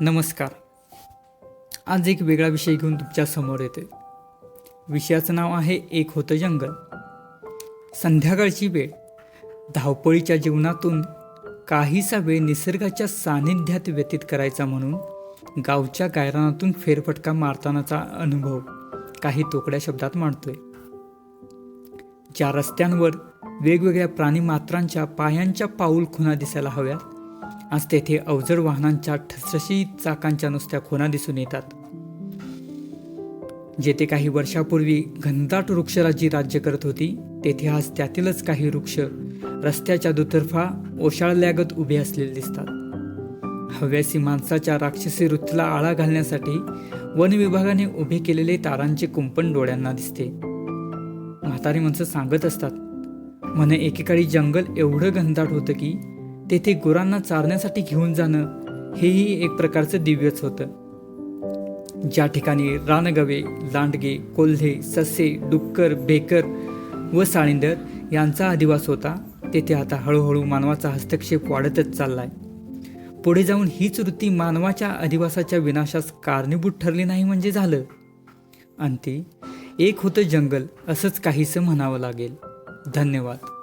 नमस्कार. आज एक वेगळा विषय घेऊन तुमच्यासमोर येते विषयाचं नाव आहे एक होतं जंगल. संध्याकाळची वेळ. धावपळीच्या जीवनातून काहीसा वेळ निसर्गाच्या सानिध्यात व्यतीत करायचा म्हणून गावच्या गायरानातून फेरफटका मारतानाचा अनुभव काही तोकड्या शब्दात मांडतोय. ज्या रस्त्यांवर वेगवेगळ्या प्राणीमात्रांच्या पायांच्या पाऊल खुणा दिसायला हव्यात आज तेथे अवजड वाहनांच्या ठसठशीत चाकांच्या नुसत्या खुणा दिसून येतात. जेथे काही वर्षापूर्वी घनदाट वृक्षराजी राज्य करत होती तेथे आज त्यातीलच काही वृक्ष रस्त्याच्या दुतर्फा ओशाळल्यागत उभे असलेले दिसतात. हव्यासी माणसाच्या राक्षसी वृत्तीला आळा घालण्यासाठी वन विभागाने उभे केलेले तारांचे कुंपण डोळ्यांना दिसते. म्हातारी माणसं सांगत असतात म्हणे एकेकाळी जंगल एवढं घनदाट होतं की तेथे गुरांना चारण्यासाठी घेऊन जाणं हेही एक प्रकारचं दिव्यच होतं. ज्या ठिकाणी रानगवे लांडगे कोल्हे ससे डुक्कर बेकर व साळिंदर यांचा अधिवास होता तेथे आता हळूहळू मानवाचा हस्तक्षेप वाढतच चाललाय. पुढे जाऊन हीच वृत्ती मानवाच्या अधिवासाच्या विनाशास कारणीभूत ठरली नाही म्हणजे झालं? अंती एक होतं जंगल असंच काहीसं म्हणावं लागेल. धन्यवाद.